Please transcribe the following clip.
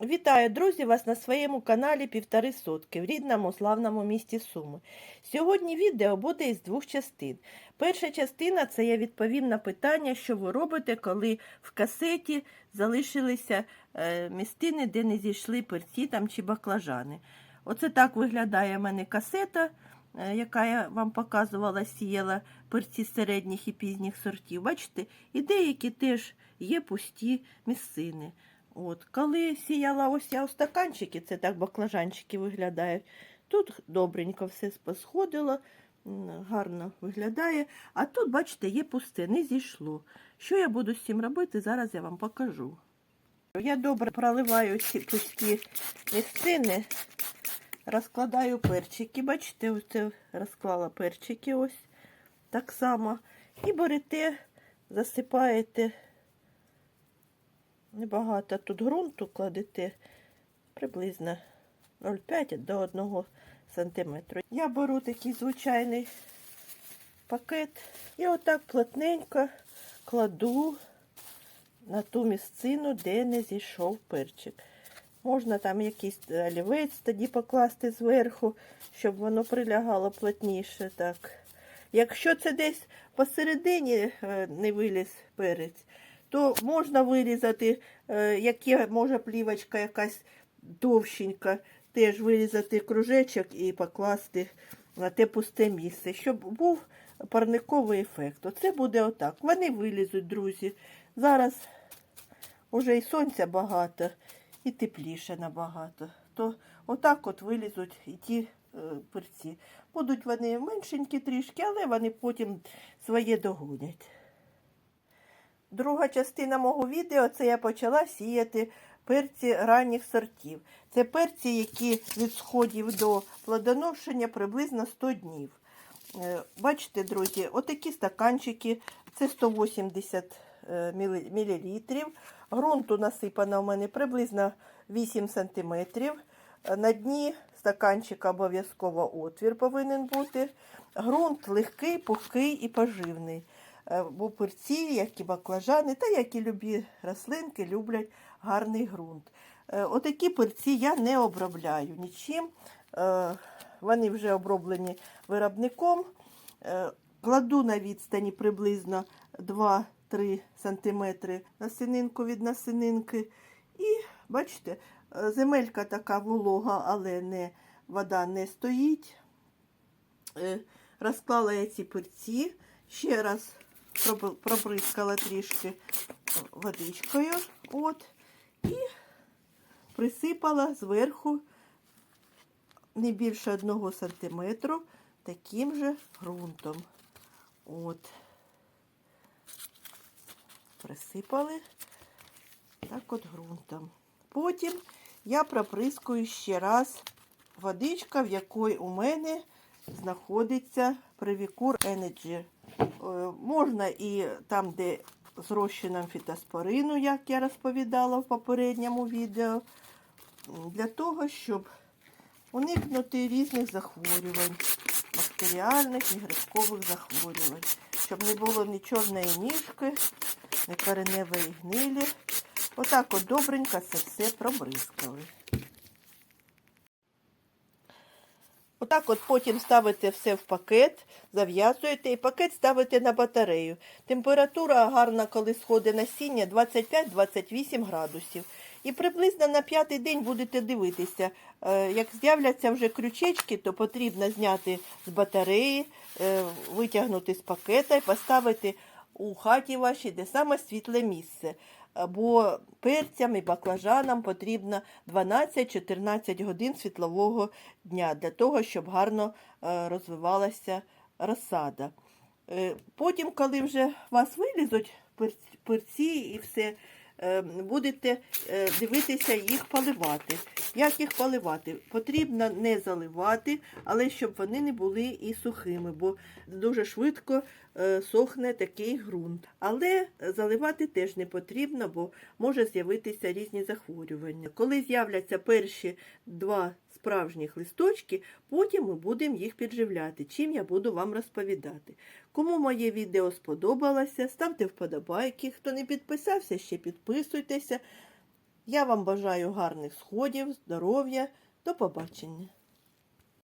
Вітаю, друзі, вас на своєму каналі Півтори Сотки в рідному славному місті Суми. Сьогодні відео буде із двох частин. Перша частина це я відповім на питання, що ви робите, коли в касеті залишилися е, містини, де не зійшли перці там, чи баклажани. Оце так виглядає в мене касета, е, яка я вам показувала, сіяла перці середніх і пізніх сортів. Бачите, і деякі теж є пусті місцини. От, коли сіяла ось я у стаканчики, це так баклажанчики виглядають. Тут добренько все посходило, гарно виглядає. А тут, бачите, є пусте, не зійшло. Що я буду з цим робити, зараз я вам покажу. Я добре проливаю ці пусті місцини, розкладаю перчики. Бачите, ось це розклала перчики ось так само. І берете, засипаєте небагато тут ґрунту кладете приблизно 0,5 до 1 см. Я беру такий звичайний пакет і отак плотненько кладу на ту місцину, де не зійшов перчик. Можна там якийсь олівець тоді покласти зверху, щоб воно прилягало плотніше. так. Якщо це десь посередині е, не виліз перець, то можна вирізати, е, яке може плівочка якась довшенька, теж вирізати кружечок і покласти на те пусте місце, щоб був парниковий ефект. Оце буде отак. Вони вилізуть, друзі. Зараз уже і сонця багато, і тепліше набагато. То отак от вилізуть і ті е, перці. Будуть вони меншенькі трішки, але вони потім своє догонять. Друга частина мого відео це я почала сіяти перці ранніх сортів. Це перці, які від сходів до плодоношення приблизно 100 днів. Е, Бачите, друзі, отакі стаканчики, це 180 е, мл. Грунту насипано у мене приблизно 8 см. На дні стаканчика обов'язково отвір повинен бути. Грунт легкий, пухкий і поживний. Е, Бо перці, як і баклажани, та як і любі рослинки, люблять гарний ґрунт. Е, Отакі перці я не обробляю нічим. Е, Вони вже оброблені виробником. Е, Кладу на відстані приблизно 2-3 см насининку від насининки. І бачите, е, земелька така волога, але не, вода не стоїть. Е, Розклала я ці перці. Ще раз пробризкала трішки водичкою. От, і присипала зверху не більше одного сантиметру таким же ґрунтом. От. Присипали так от ґрунтом. Потім я проприскую ще раз водичка, в якої у мене знаходиться Привікур Energy. Е, Можна і там, де з розчином фітоспорину, як я розповідала в попередньому відео, для того, щоб уникнути різних захворювань, бактеріальних і грибкових захворювань, щоб не було ні чорної ніжки, ні кореневої гнилі. Отак от добренько це все пробризкали. Отак от потім ставите все в пакет, зав'язуєте і пакет ставите на батарею. Температура гарна, коли сходить насіння 25-28 градусів. І приблизно на п'ятий день будете дивитися. Е, Як з'являться вже крючечки, то потрібно зняти з батареї, е, витягнути з пакета і поставити у хаті вашій, де саме світле місце. Бо перцям і баклажанам потрібно 12-14 годин світлового дня для того, щоб гарно е, розвивалася розсада. Е, Потім, коли вже вас вилізуть перці і все, будете е, дивитися їх поливати. Як їх поливати? Потрібно не заливати, але щоб вони не були і сухими, бо дуже швидко е, сохне такий ґрунт. Але заливати теж не потрібно, бо може з'явитися різні захворювання. Коли з'являться перші два справжніх листочки, потім ми будемо їх підживляти, чим я буду вам розповідати. Кому моє відео сподобалося, ставте вподобайки. Хто не підписався, ще підписуйтеся. Я вам бажаю гарних сходів, здоров'я. До побачення.